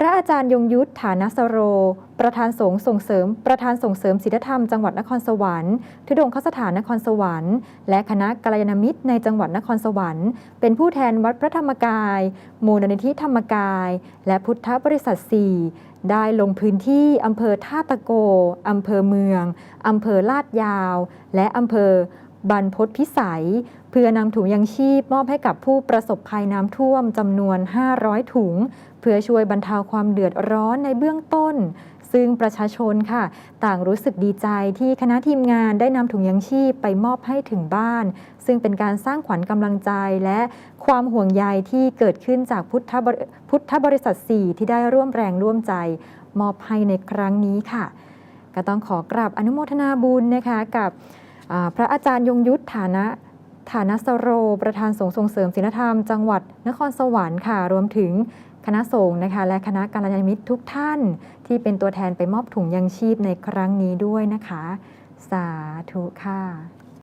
พระอาจารย์ยงยุทธฐานสโร ประธานสงฆ์ส่งเสริม ประธานส่งเสริมศีลธรรมจังหวัดนครสวรรค์ทุดงคสถานนครสวรรค์ และคณะกัลยาณมิตรในจังหวัดนครสวรรค์ เป็นผู้แทนวัดพระธรรมกาย มูลนิธิธรรมกาย และพุทธบริษัท 4 ได้ลงพื้นที่อำเภอท่าตะโกอำเภอเมืองอำเภอลาดยาว และอำเภอ บรรพตพิสัย เพื่อนำถุงยังชีพมอบให้กับผู้ประสบภัยน้ำท่วมจำนวน 500 ถุง เพื่อช่วยบรรเทาความเดือดร้อนในเบื้องต้น ซึ่งประชาชนค่ะ ต่างรู้สึกดีใจที่คณะทีมงานได้นำถุงยังชีพไปมอบให้ถึงบ้าน ซึ่งเป็นการสร้างขวัญกำลังใจและความห่วงใยที่เกิดขึ้นจากพุทธบริพุทธบริษัท 4 ที่ได้ร่วมแรงร่วมใจ มอบให้ในครั้งนี้ค่ะ ก็ต้องขอกราบอนุโมทนาบุญนะคะกับ พระอาจารย์ยงยุทธฐานะฐานะสโร ประธานสงฆ์ส่งเสริมศีลธรรมจังหวัดนครสวรรค์ค่ะรวมถึงคณะสงฆ์นะคะและคณะการยานมิตรทุกท่าน ที่เป็นตัวแทนไปมอบถุงยังชีพในครั้งนี้ด้วยนะคะ สาธุค่ะ